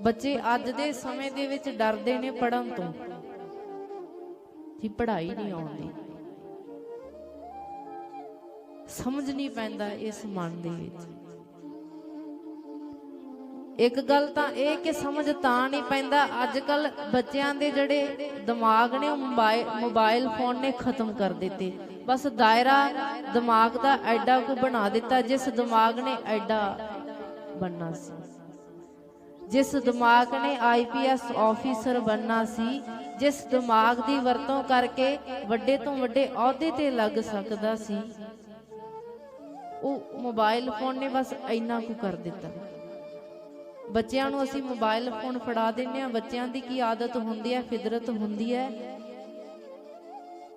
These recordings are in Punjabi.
ਬੱਚੇ ਅੱਜ ਦੇ ਸਮੇਂ ਦੇ ਵਿੱਚ ਡਰਦੇ ਨੇ ਪੜਨ ਤੋਂ। ਕਿ ਪੜ੍ਹਾਈ ਨਹੀਂ ਆਉਂਦੀ। ਸਮਝ ਨਹੀਂ ਪੈਂਦਾ ਇਸ ਮਨ ਦੇ ਵਿੱਚ। ਇੱਕ ਗੱਲ ਤਾਂ ਇਹ ਕਿ ਸਮਝ ਤਾਂ ਨਹੀਂ ਪੈਂਦਾ ਅੱਜ ਕੱਲ ਬੱਚਿਆਂ ਦੇ ਜਿਹੜੇ ਦਿਮਾਗ ਨੇ, ਉਹ ਮੋਬਾਈਲ ਮੋਬਾਈਲ ਫੋਨ ਨੇ ਖਤਮ ਕਰ ਦਿੱਤੇ। ਬਸ ਦਾਇਰਾ ਦਿਮਾਗ ਦਾ ਐਡਾ ਕੋ ਬਣਾ ਦਿੱਤਾ, ਜਿਸ ਦਿਮਾਗ ਨੇ ਐਡਾ ਬੰਨਾ ਸੀ। ਜਿਸ ਦਿਮਾਗ ਨੇ ਆਈਪੀਐਸ ਆਫੀਸਰ ਬੰਨਾ ਸੀ, ਜਿਸ ਦਿਮਾਗ ਦੀ ਵਰਤੋਂ ਕਰਕੇ ਵੱਡੇ ਤੋਂ ਵੱਡੇ ਅਹੁਦੇ ਤੇ ਲੱਗ ਸਕਦਾ ਸੀ। ਉਹ ਮੋਬਾਈਲ ਫੋਨ ਨੇ ਬਸ ਇੰਨਾ ਕੁ ਕਰ ਦਿੱਤਾ। ਬੱਚਿਆਂ ਨੂੰ ਅਸੀਂ ਮੋਬਾਈਲ ਫੋਨ ਫੜਾ ਦਿੰਨੇ ਆ ਬੱਚਿਆਂ ਦੀ ਕੀ ਆਦਤ ਹੁੰਦੀ ਹੈ? ਫਿਦਰਤ ਹੁੰਦੀ ਹੈ।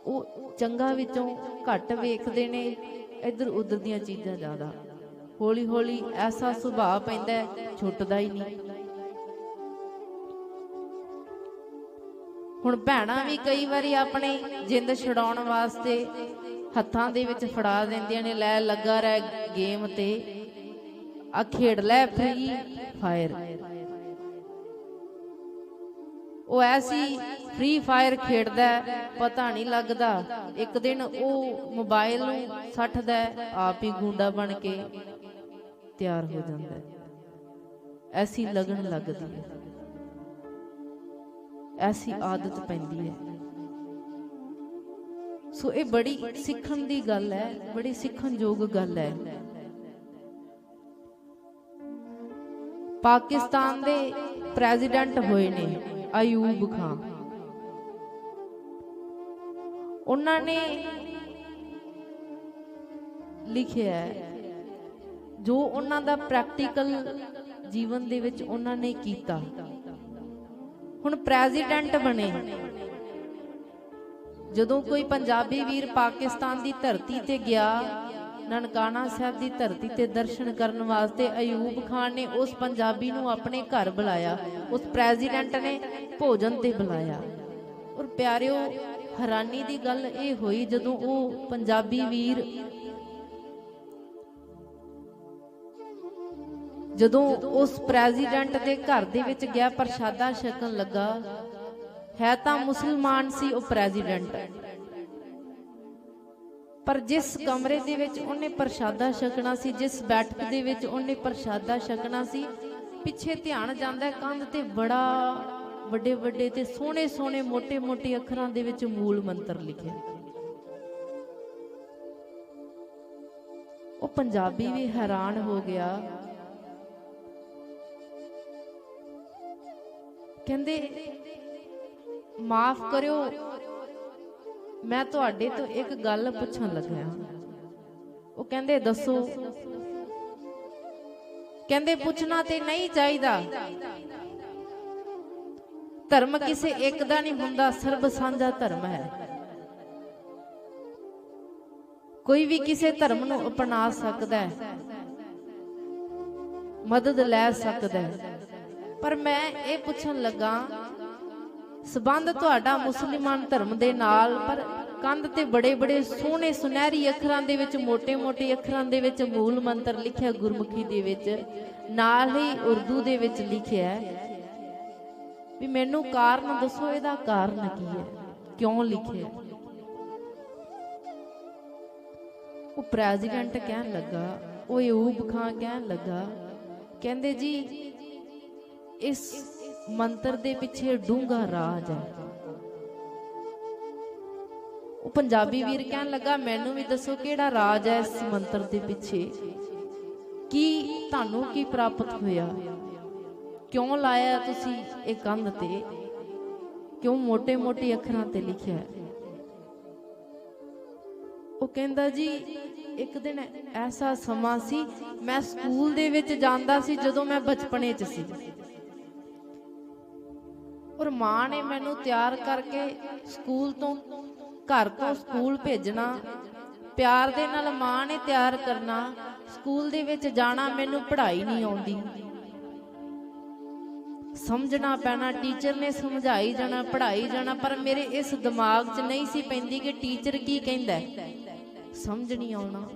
ਉਹ ਚੰਗਾ ਵਿੱਚੋਂ ਘੱਟ ਵੇਖਦੇ ਨੇ। ਇੱਧਰ ਉੱਧਰ ਦੀਆਂ ਚੀਜ਼ਾਂ ਜ਼ਿਆਦਾ। ਹੌਲੀ ਹੌਲੀ ਐਸਾ ਸੁਭਾਅ ਪੈਂਦਾ ਛੁੱਟਦਾ ਹੀ ਨਹੀਂ। ਹੁਣ ਭੈਣਾਂ ਵੀ ਕਈ ਵਾਰੀ ਆਪਣੇ ਜਿੰਦ ਛਡਾਉਣ ਵਾਸਤੇ ਹੱਥਾਂ ਦੇ ਵਿੱਚ ਫੜਾ ਦਿੰਦੀਆਂ ਨੇ, ਲੈ ਲੱਗਾ ਰਹਿ ਗੇਮ ਤੇ। ਆ ਖੇਡ ਲੈ ਫ੍ਰੀ ਫਾਇਰ ਉਹ ਐਸੀ ਫ੍ਰੀ ਫਾਇਰ ਖੇਡਦਾ ਪਤਾ ਨਹੀਂ ਲੱਗਦਾ। ਇੱਕ ਦਿਨ ਉਹ ਮੋਬਾਈਲ ਨੂੰ ਸੱਟਦਾ ਆਪ ਹੀ ਗੁੰਡਾ ਬਣ ਕੇ ਤਿਆਰ ਹੋ ਜਾਂਦਾ ਐਸੀ ਲਗਨ ਲੱਗਦੀ ਹੈ। ਐਸੀ ਆਦਤ ਪੈਂਦੀ ਹੈ। ਸੋ ਇਹ ਬੜੀ ਸਿੱਖਣ ਦੀ ਗੱਲ ਹੈ, ਬੜੀ ਸਿੱਖਣ ਯੋਗ ਗੱਲ ਹੈ। ਪਾਕਿਸਤਾਨ ਦੇ ਪ੍ਰੈਜ਼ੀਡੈਂਟ ਹੋਏ ਨੇ ਅਯੂਬ ਖਾਨ। ਉਹਨਾਂ ਨੇ ਲਿਖਿਆ ਹੈ, ਜੋ ਉਹਨਾਂ ਦਾ ਪ੍ਰੈਕਟੀਕਲ ਜੀਵਨ ਦੇ ਵਿੱਚ ਉਹਨਾਂ ਨੇ ਕੀਤਾ। ਹੁਣ ਪ੍ਰੈਜ਼ੀਡੈਂਟ ਬਣੇ। ਜਦੋਂ ਕੋਈ ਪੰਜਾਬੀ ਵੀਰ ਪਾਕਿਸਤਾਨ ਦੀ ਧਰਤੀ ਤੇ ਗਿਆ, ਨਨਕਾਣਾ ਸਾਹਿਬ ਦੀ ਧਰਤੀ ਤੇ ਦਰਸ਼ਨ ਕਰਨ ਵਾਸਤੇ ਅਯੂਬ ਖਾਨ ਨੇ ਉਸ ਪੰਜਾਬੀ ਨੂੰ ਆਪਣੇ ਘਰ ਬੁਲਾਇਆ। ਉਸ ਪ੍ਰੈਜ਼ੀਡੈਂਟ ਨੇ ਭੋਜਨ ਤੇ ਬੁਲਾਇਆ। ਔਰ ਪਿਆਰਿਓ, ਹੈਰਾਨੀ ਦੀ ਗੱਲ ਇਹ ਹੋਈ ਜਦੋਂ ਉਹ ਪੰਜਾਬੀ ਵੀਰ ਜਦੋਂ ਉਸ ਪ੍ਰੈਜ਼ੀਡੈਂਟ ਦੇ ਘਰ ਦੇ ਵਿੱਚ ਗਿਆ, ਪ੍ਰਸ਼ਾਦਾ ਛਕਣ ਲੱਗਾ, ਹੈ ਤਾਂ ਮੁਸਲਮਾਨ ਸੀ ਉਹ ਪ੍ਰੈਜ਼ੀਡੈਂਟ। ਪਰ ਜਿਸ ਕਮਰੇ ਦੇ ਵਿੱਚ ਉਹਨੇ ਪ੍ਰਸ਼ਾਦਾ ਛਕਣਾ ਸੀ, ਜਿਸ ਬੈਠਕ ਦੇ ਵਿੱਚ ਉਹਨੇ ਪ੍ਰਸ਼ਾਦਾ ਛਕਣਾ ਸੀ, ਪਿੱਛੇ ਧਿਆਨ ਜਾਂਦਾ ਕੰਧ ਤੇ ਬੜਾ ਵੱਡੇ ਵੱਡੇ ਤੇ ਸੋਹਣੇ ਸੋਹਣੇ ਮੋਟੇ ਮੋਟੇ ਅੱਖਰਾਂ ਦੇ ਵਿੱਚ ਮੂਲ ਮੰਤਰ ਲਿਖੇ ਉਹ ਪੰਜਾਬੀ ਵੀ ਹੈਰਾਨ ਹੋ ਗਿਆ ਕਹਿੰਦੇ, ਮਾਫ ਕਰਿਓ, ਮੈਂ ਤੁਹਾਡੇ ਤੋਂ ਇੱਕ ਗੱਲ ਪੁੱਛਣ ਲੱਗਿਆ। ਉਹ ਕਹਿੰਦੇ, ਦੱਸੋ। ਕਹਿੰਦੇ, ਪੁੱਛਣਾ ਤੇ ਨਹੀਂ ਚਾਹੀਦਾ। ਧਰਮ ਕਿਸੇ ਇੱਕ ਦਾ ਨਹੀਂ ਹੁੰਦਾ, ਸਰਬ ਸਾਂਝਾ ਧਰਮ ਹੈ। ਕੋਈ ਵੀ ਕਿਸੇ ਧਰਮ ਨੂੰ ਅਪਣਾ ਸਕਦਾ ਹੈ, ਮਦਦ ਲੈ ਸਕਦਾ ਹੈ। ਪਰ ਮੈਂ ਇਹ ਪੁੱਛਣ ਲੱਗਾ, ਸਬੰਧ ਤੁਹਾਡਾ ਮੁਸਲਮਾਨ ਧਰਮ ਦੇ ਨਾਲ, ਪਰ ਕੰਧ ਤੇ ਬੜੇ-ਬੜੇ ਸੋਹਣੇ ਸੁਨਹਿਰੀ ਅੱਖਰਾਂ ਦੇ ਵਿੱਚ ਮੋٹے-ਮੋٹے ਅੱਖਰਾਂ ਦੇ ਵਿੱਚ ਮੂਲ ਮੰਤਰ ਲਿਖਿਆ ਗੁਰਮੁਖੀ ਦੇ ਵਿੱਚ, ਨਾਲ ਹੀ ਉਰਦੂ ਦੇ ਵਿੱਚ ਲਿਖਿਆ ਵੀ ਮੈਨੂੰ ਕਾਰਨ ਦੱਸੋ, ਇਹਦਾ ਕਾਰਨ ਕੀ ਹੈ? ਕਿਉਂ ਲਿਖਿਆ? ਉਹ ਪ੍ਰੈਜ਼ੀਡੈਂਟ ਕਹਿਣ ਲੱਗਾ, ਉਹ ਯੂਬ ਖਾਂ ਕਹਿਣ ਲੱਗਾ, ਕਹਿੰਦੇ ਜੀ ਇਸ ਮੰਤਰ ਦੇ ਪਿੱਛੇ ਡੂੰਘਾ ਰਾਜ ਹੈ। ਉਹ ਪੰਜਾਬੀ ਵੀਰ ਕਹਿਣ ਲੱਗਾ, ਮੈਨੂੰ ਵੀ ਦੱਸੋ ਕਿਹੜਾ ਰਾਜ ਹੈ ਇਸ ਮੰਤਰ ਦੇ ਪਿੱਛੇ? ਕੀ ਤੁਹਾਨੂੰ ਕੀ ਪ੍ਰਾਪਤ ਹੋਇਆ? ਕਿਉਂ ਲਾਇਆ ਤੁਸੀਂ ਇਹ ਕੰਧ ਤੇ? ਕਿਉਂ ਮੋٹے-ਮੋٹے ਅੱਖਰਾਂ ਤੇ ਲਿਖਿਆ ਉਹ ਕਹਿੰਦਾ, ਜੀ, ਇੱਕ ਦਿਨ ਐਸਾ ਸਮਾਂ ਸੀ, ਮੈਂ ਸਕੂਲ ਦੇ ਵਿੱਚ ਜਾਂਦਾ ਸੀ ਜਦੋਂ ਮੈਂ ਬਚਪਨੇ 'ਚ ਸੀ। ਔਰ ਮਾਂ ਨੇ ਮੈਨੂੰ ਤਿਆਰ ਕਰਕੇ ਸਕੂਲ ਤੋਂ, ਘਰ ਤੋਂ ਸਕੂਲ ਭੇਜਣਾ, ਪਿਆਰ ਦੇ ਨਾਲ ਮਾਂ ਨੇ ਤਿਆਰ ਕਰਨਾ, ਸਕੂਲ ਦੇ ਵਿੱਚ ਜਾਣਾ ਮੈਨੂੰ ਪੜ੍ਹਾਈ ਨਹੀਂ ਆਉਂਦੀ। ਸਮਝਣਾ ਪੈਣਾ, ਟੀਚਰ ਨੇ ਸਮਝਾਈ ਜਾਣਾ, ਪੜ੍ਹਾਈ ਜਾਣਾ, ਪਰ ਮੇਰੇ ਇਸ ਦਿਮਾਗ 'ਚ ਨਹੀਂ ਸੀ ਪੈਂਦੀ ਕਿ ਟੀਚਰ ਕੀ ਕਹਿੰਦਾ ਸਮਝ ਨਹੀਂ ਆਉਣਾ।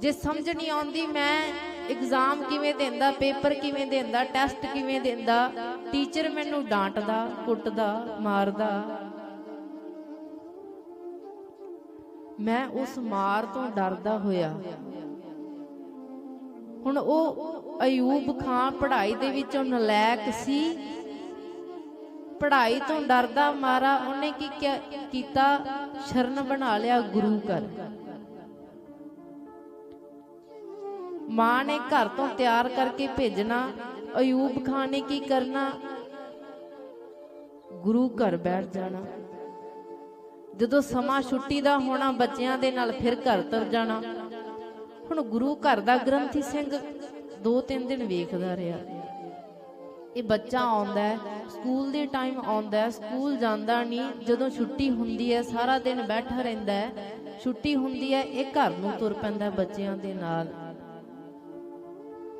ਜੇ ਸਮਝ ਨਹੀਂ ਆਉਂਦੀ, ਮੈਂ ਐਗਜ਼ਾਮ ਕਿਵੇਂ ਦਿੰਦਾ, ਪੇਪਰ ਕਿਵੇਂ ਦਿੰਦਾ ਟੈਸਟ ਕਿਵੇਂ ਦਿੰਦਾ ਟੀਚਰ ਮੈਨੂੰ ਡਾਂਟਦਾ, ਕੁੱਟਦਾ, ਮਾਰਦਾ। ਮੈਂ ਉਸ ਮਾਰ ਤੋਂ ਡਰਦਾ ਹੋਇਆ। ਹੁਣ ਉਹ ਅਯੂਬ ਖਾਨ ਪੜ੍ਹਾਈ ਦੇ ਵਿੱਚੋਂ ਨਲਾਇਕ ਸੀ। ਪੜ੍ਹਾਈ ਤੋਂ ਡਰਦਾ ਮਾਰਾ ਉਹਨੇ ਕੀ ਕਿਆ- ਕੀਤਾ? ਸ਼ਰਨ ਬਣਾ ਲਿਆ ਗੁਰੂ ਘਰ। ਮਾਂ ਨੇ ਘਰ ਤੋਂ ਤਿਆਰ ਕਰਕੇ ਭੇਜਣਾ। ਅਯੂਬ ਖਾਨ ਨੇ ਕੀ ਕਰਨਾ? ਗੁਰੂ ਘਰ ਬੈਠ ਜਾਣਾ। ਜਦੋਂ ਸਮਾਂ ਛੁੱਟੀ ਦਾ ਹੋਣਾ, ਬੱਚਿਆਂ ਦੇ ਨਾਲ ਫਿਰ ਘਰ ਤਰ ਜਾਣਾ। ਹੁਣ ਗੁਰੂ ਘਰ ਦਾ ਗ੍ਰੰਥੀ ਸਿੰਘ ਦੋ ਤਿੰਨ ਦਿਨ ਵੇਖਦਾ ਰਿਹਾ। ਇਹ ਬੱਚਾ ਆਉਂਦਾ ਸਕੂਲ ਦੇ ਟਾਈਮ ਆਉਂਦਾ ਸਕੂਲ ਜਾਂਦਾ ਨਹੀਂ। ਜਦੋਂ ਛੁੱਟੀ ਹੁੰਦੀ ਹੈ, ਸਾਰਾ ਦਿਨ ਬੈਠਾ ਰਹਿੰਦਾ ਹੈ। ਛੁੱਟੀ ਹੁੰਦੀ ਹੈ, ਇਹ ਘਰ ਨੂੰ ਤੁਰ ਪੈਂਦਾ ਬੱਚਿਆਂ ਦੇ ਨਾਲ।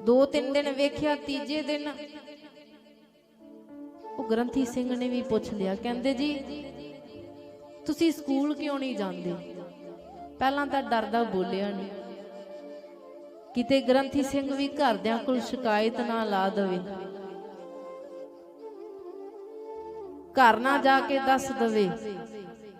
ਦੋ ਤਿੰਨ ਦਿਨ ਵੇਖਿਆ, ਤੀਜੇ ਦਿਨ। ਉਹ ਗ੍ਰੰਥੀ ਸਿੰਘ ਨੇ ਵੀ ਪੁੱਛ ਲਿਆ, ਕਹਿੰਦੇ ਜੀ, ਤੁਸੀਂ ਸਕੂਲ ਕਿਉਂ ਨਹੀਂ ਜਾਂਦੇ? ਪਹਿਲਾਂ ਤਾਂ ਡਰਦਾ ਬੋਲਿਆ ਨਹੀਂ ਕਿਤੇ ਗ੍ਰੰਥੀ ਸਿੰਘ ਵੀ ਘਰਦਿਆਂ ਕੋਲ ਸ਼ਿਕਾਇਤ ਨਾ ਲਾ ਦੇਵੇ। ਘਰ ਨਾ ਜਾ ਕੇ ਦੱਸ ਦਵੇ।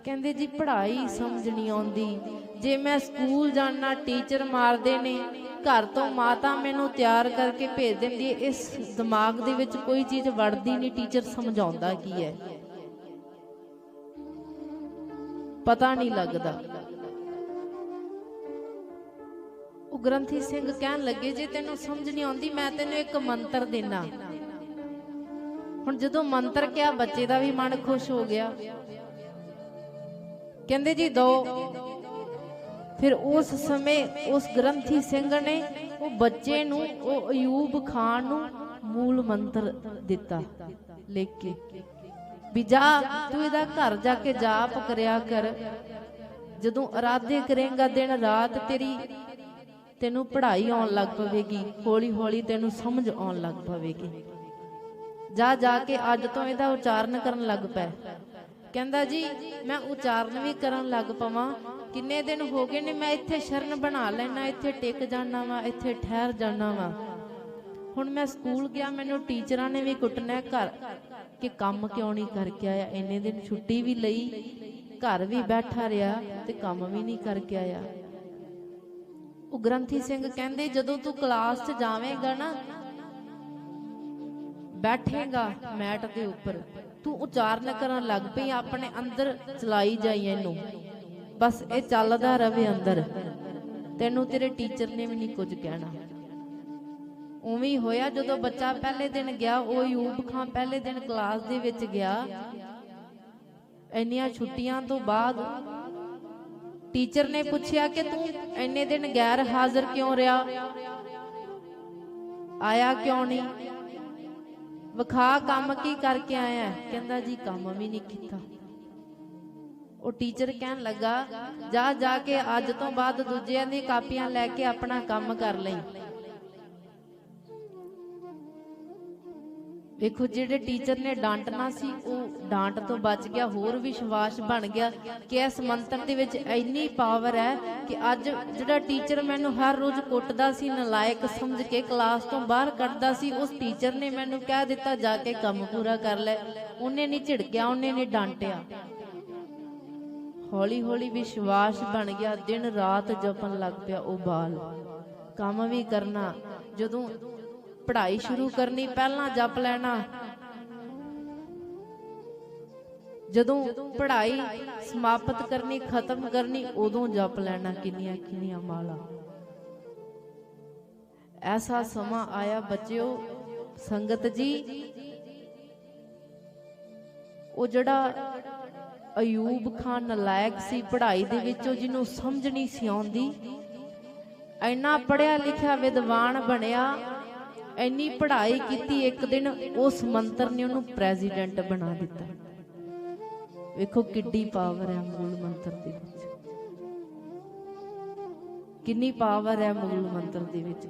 ਕਹਿੰਦੇ ਜੀ, ਪੜ੍ਹਾਈ ਸਮਝ ਨਹੀਂ ਆਉਂਦੀ। ਜੇ ਮੈਂ ਸਕੂਲ ਜਾਣਾ, ਟੀਚਰ ਮਾਰਦੇ ਨੇ ਘਰ ਤੋਂ ਮਾਤਾ ਮੈਨੂੰ ਤਿਆਰ ਕਰਕੇ ਭੇਜ ਦਿੰਦੀ ਹੈ। ਇਸ ਦਿਮਾਗ ਦੇ ਵਿੱਚ ਕੋਈ ਚੀਜ਼ ਵੜਦੀ ਨਹੀਂ ਟੀਚਰ ਸਮਝਾਉਂਦਾ ਕੀ ਹੈ? ਪਤਾ ਨਹੀਂ ਲੱਗਦਾ। ਉਹ ਗ੍ਰੰਥੀ ਸਿੰਘ ਕਹਿਣ ਲੱਗੇ, ਜੇ ਤੈਨੂੰ ਸਮਝ ਨਹੀਂ ਆਉਂਦੀ, ਮੈਂ ਤੈਨੂੰ ਇੱਕ ਮੰਤਰ ਦੇਣਾ ਹੁਣ ਜਦੋਂ ਮੰਤਰ ਕਿਹਾ, ਬੱਚੇ ਦਾ ਵੀ ਮਨ ਖੁਸ਼ ਹੋ ਗਿਆ। ਕਹਿੰਦੇ ਜੀ ਦੋ। ਫਿਰ ਉਸ ਸਮੇਂ ਉਸ ਗ੍ਰੰਥੀ ਸਿੰਘ ਨੇ ਉਹ ਬੱਚੇ ਨੂੰ, ਉਹ ਅਯੂਬ ਖਾਨ ਨੂੰ ਮੂਲ ਮੰਤਰ ਦਿੱਤਾ ਲਿਖ ਕੇ ਵੀ ਜਾ, ਤੂੰ ਇਹਦਾ ਘਰ ਜਾ ਕੇ ਜਾਪ ਕਰਿਆ ਕਰ। ਜਦੋਂ ਇਰਾਦੇ ਕਰੇਗਾ ਦਿਨ ਰਾਤ ਤੇਰੀ, ਤੈਨੂੰ ਪੜ੍ਹਾਈ ਆਉਣ ਲੱਗ ਪਵੇਗੀ ਹੌਲੀ ਹੌਲੀ ਤੈਨੂੰ ਸਮਝ ਆਉਣ ਲੱਗ ਪਵੇਗੀ। ਜਾ ਜਾ ਕੇ ਅੱਜ ਤੋਂ ਇਹਦਾ ਉਚਾਰਨ ਕਰਨ ਲੱਗ ਪੈ। ਕਹਿੰਦਾ ਜੀ, ਮੈਂ ਉਚਾਰਨ ਵੀ ਕਰਨ ਲੱਗ ਪਵਾਂ। ਕਿੰਨੇ ਦਿਨ ਹੋ ਗਏ ਨੇ ਮੈਂ ਇੱਥੇ ਸ਼ਰਨ ਬਣਾ ਲੈਣਾ, ਇੱਥੇ ਟਿਕ ਜਾਣਾ ਵਾ, ਇੱਥੇ ਠਹਿਰ ਜਾਣਾ ਵਾ। ਹੁਣ ਮੈਂ ਸਕੂਲ ਗਿਆ, ਮੈਨੂੰ ਟੀਚਰਾਂ ਨੇ ਵੀ ਕੁੱਟਣਾ ਘਰ ਕਿ ਕੰਮ ਕਿਉਂ ਨਹੀਂ ਕਰਕੇ ਆਇਆ। ਇੰਨੇ ਦਿਨ ਛੁੱਟੀ ਵੀ ਲਈ, ਘਰ ਵੀ ਬੈਠਾ ਰਿਹਾ ਤੇ ਕੰਮ ਵੀ ਨਹੀਂ ਕਰਕੇ ਆਇਆ। ਉਹ ਗ੍ਰੰਥੀ ਸਿੰਘ ਕਹਿੰਦੇ, ਜਦੋਂ ਤੂੰ ਕਲਾਸ 'ਚ ਜਾਵੇਂਗਾ ਨਾ, ਬੈਠੇਗਾ ਮੈਟ ਦੇ ਉੱਪਰ। ਤੂੰ ਉਚਾਰਨ ਕਰਨ ਲੱਗ ਪਈ, ਆਪਣੇ ਅੰਦਰ ਚਲਾਈ ਜਾਈ ਇਹਨੂੰ। ਬਸ ਇਹ ਚੱਲਦਾ ਰਵੇ ਅੰਦਰ। ਤੈਨੂੰ ਤੇਰੇ ਟੀਚਰ ਨੇ ਵੀ ਨਹੀਂ ਕੁਝ ਕਹਿਣਾ। ਉਵੇਂ ਹੋਇਆ ਜਦੋਂ ਬੱਚਾ ਪਹਿਲੇ ਦਿਨ ਗਿਆ, ਉਹ ਯੂਬ ਖਾਨ ਪਹਿਲੇ ਦਿਨ ਕਲਾਸ ਦੇ ਵਿੱਚ ਗਿਆ। ਇੰਨੀਆਂ ਛੁੱਟੀਆਂ ਤੋਂ ਬਾਅਦ ਟੀਚਰ ਨੇ ਪੁੱਛਿਆ ਕਿ ਤੂੰ ਇੰਨੇ ਦਿਨ ਗੈਰ ਹਾਜ਼ਰ ਕਿਉਂ ਰਿਹਾ? ਆਇਆ ਕਿਉਂ ਨਹੀਂ? ਵਿਖਾ ਕੰਮ ਕੀ ਕਰਕੇ ਆਇਆ? ਕਹਿੰਦਾ ਜੀ, ਕੰਮ ਵੀ ਨਹੀਂ ਕੀਤਾ। ਉਹ ਟੀਚਰ ਕਹਿਣ ਲੱਗਾ, ਜਾ ਜਾ ਕੇ ਅੱਜ ਤੋਂ ਬਾਅਦ ਦੂਜਿਆਂ ਦੀ ਕਾਪੀਆਂ ਲੈ ਕੇ ਆਪਣਾ ਕੰਮ ਕਰ ਲਈ। ਦੇਖੋ, ਜਿਹੜੇ ਟੀਚਰ ਨੇ ਡਾਂਟਣਾ ਸੀ, ਉਹ ਡਾਂਟ ਤੋਂ ਬਚ ਗਿਆ, ਹੋਰ ਵਿਸ਼ਵਾਸ ਬਣ ਗਿਆ ਕਿ ਇਸ ਮੰਤਰ ਦੇ ਵਿੱਚ ਇੰਨੀ ਪਾਵਰ ਹੈ ਕਿ ਅੱਜ ਜਿਹੜਾ ਟੀਚਰ ਮੈਨੂੰ ਹਰ ਰੋਜ਼ ਕੁੱਟਦਾ ਸੀ, ਨਲਾਇਕ ਸਮਝ ਕੇ ਕਲਾਸ ਤੋਂ ਬਾਹਰ ਕੱਢਦਾ ਸੀ, ਉਸ ਟੀਚਰ ਨੇ ਮੈਨੂੰ ਕਹਿ ਦਿੱਤਾ, ਜਾ ਕੇ ਕੰਮ ਪੂਰਾ ਕਰ ਲੈ। ਉਹਨੇ ਨਹੀਂ ਝਿੜਕਿਆ, ਉਹਨੇ ਨਹੀਂ ਡਾਂਟਿਆ। ਹੌਲੀ ਹੌਲੀ ਵਿਸ਼ਵਾਸ ਬਣ ਗਿਆ, ਦਿਨ ਰਾਤ ਜਪਣ ਲੱਗ ਪਿਆ ਉਹ ਬਾਲ। ਕੰਮ ਵੀ ਕਰਨਾ, ਜਦੋਂ ਪੜ੍ਹਾਈ ਸ਼ੁਰੂ ਕਰਨੀ, ਪਹਿਲਾਂ ਜਪ ਲੈਣਾ। ਜਦੋਂ ਪੜ੍ਹਾਈ ਸਮਾਪਤ ਕਰਨੀ, ਖਤਮ ਕਰਨੀ, ਉਦੋਂ ਜਪ ਲੈਣਾ, ਕਿੰਨੀਆਂ ਕਿੰਨੀਆਂ ਮਾਲਾ। ਐਸਾ ਸਮਾਂ ਆਇਆ ਬੱਚਿਓ, ਸੰਗਤ ਜੀ, ਉਹ ਜਿਹੜਾ ਅਯੂਬ ਖਾਨ ਨਲਾਇਕ ਸੀ ਪੜ੍ਹਾਈ ਦੇ ਵਿੱਚੋਂ ਜਿਹਨੂੰ ਸਮਝ ਨਹੀਂ ਸੀ ਆਉਂਦੀ, ਇੰਨਾ ਪੜਿਆ ਲਿਖਿਆ ਵਿਦਵਾਨ ਬਣਿਆ ਇੰਨੀ ਪੜ੍ਹਾਈ ਕੀਤੀ ਇੱਕ ਦਿਨ, ਉਸ ਮੰਤਰ ਨੇ ਉਹਨੂੰ ਪ੍ਰੈਜ਼ੀਡੈਂਟ ਬਣਾ ਦਿੱਤਾ। ਵੇਖੋ ਕਿੱਡੀ ਪਾਵਰ ਹੈ ਮੂਲ ਮੰਤਰ ਦੇ ਵਿੱਚ। ਕਿੰਨੀ ਪਾਵਰ ਹੈ ਮੂਲ ਮੰਤਰ ਦੇ ਵਿੱਚ।